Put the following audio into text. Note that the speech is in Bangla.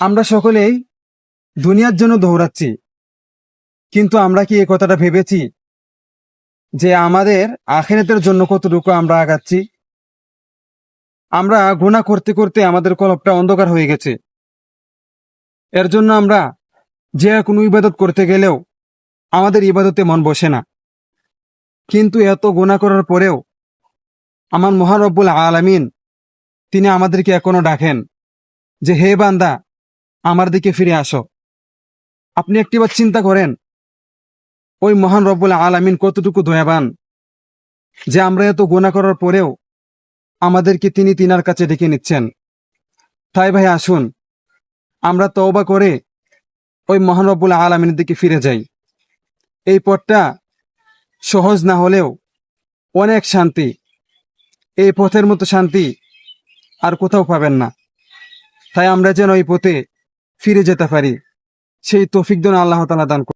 আমরা সকলেই দুনিয়ার জন্য দৌড়াচ্ছি। কিন্তু আমরা কি এই কথাটা ভেবেছি যে আমাদের আখেরাতের জন্য কতটুকু আমরা আগাচ্ছি? আমরা গুণা করতে করতে আমাদের কলপটা অন্ধকার হয়ে গেছে। এর জন্য আমরা যে কোনো ইবাদত করতে গেলেও আমাদের ইবাদতে মন বসে না। কিন্তু এত গুণা করার পরেও আমার মহারব্বুল আলামিন তিনি আমাদেরকে এখনও ডাকেন যে, হে বান্দা আমার দিকে ফিরে আসো। আপনি একটিবার চিন্তা করেন, ওই মহান রব্বুল আলামিন কতটুকু দয়াবান, যে আমরা এত গুণা করার পরেও আমাদেরকে তিনি তিনার কাছে ডেকে নিচ্ছেন। তাই ভাই, আসুন, আমরা তওবা করে ওই মহান রব্বুল আলামিনের দিকে ফিরে যাই। এই পথটা সহজ না হলেও অনেক শান্তি, এই পথের মতো শান্তি আর কোথাও পাবেন না। তাই আমরা যেন এই পথে ফিরে যেতে পারি সেই তৌফিক যেন আল্লাহ তালা দান।